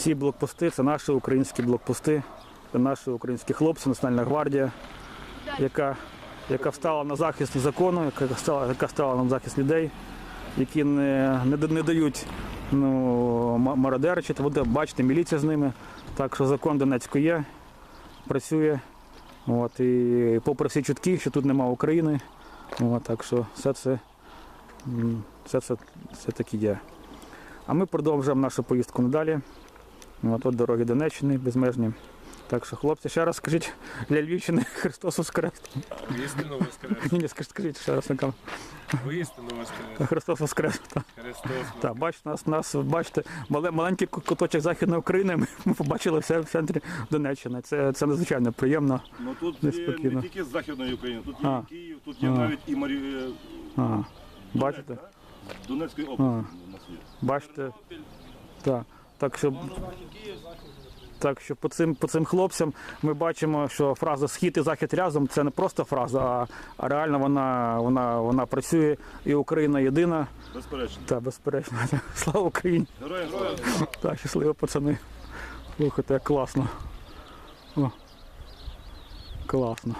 Ці блокпости це наші українські блокпости, це наші українські хлопці, Національна гвардія, яка, яка встала на захист закону, яка стала, яка стала на захист людей, які не, не, не дають ну, ма- мародерчити. Буде бачите, міліція з ними. Так що закон Донецько є, працює. От, і попри всі чутки, що тут нема України. От, так що все це, все це, все таки є. А ми продовжуємо нашу поїздку надалі. От, от дороги Донеччини безмежні. Так що, хлопці, ще раз скажіть для Львівщини Христос Воскрес. Воістину воскрес. Ні, ні, скажіть, скажіть ще раз на камеру. Воістину воскрес. Христос Воскрес. Так, Христос. так бачите, нас, нас, бачите, мале, маленький куточок Західної України, ми, ми побачили все в центрі Донеччини. Це, це надзвичайно приємно. Ну тут є не тільки з Західної України, тут є А. і Київ, тут є А. навіть і Марі... А, бачите? Донецьк, так? Донецької області у нас є. Бачите? Так. Так що, так що по цим, по цим хлопцям ми бачимо, що фраза схід і захід разом це не просто фраза, а, а реально вона, вона, вона працює і Україна єдина. Безперечно. Та безперечно. Слава Україні! Героям слава! Так, щасливо, пацани. Слухайте, як класно. О. Класно.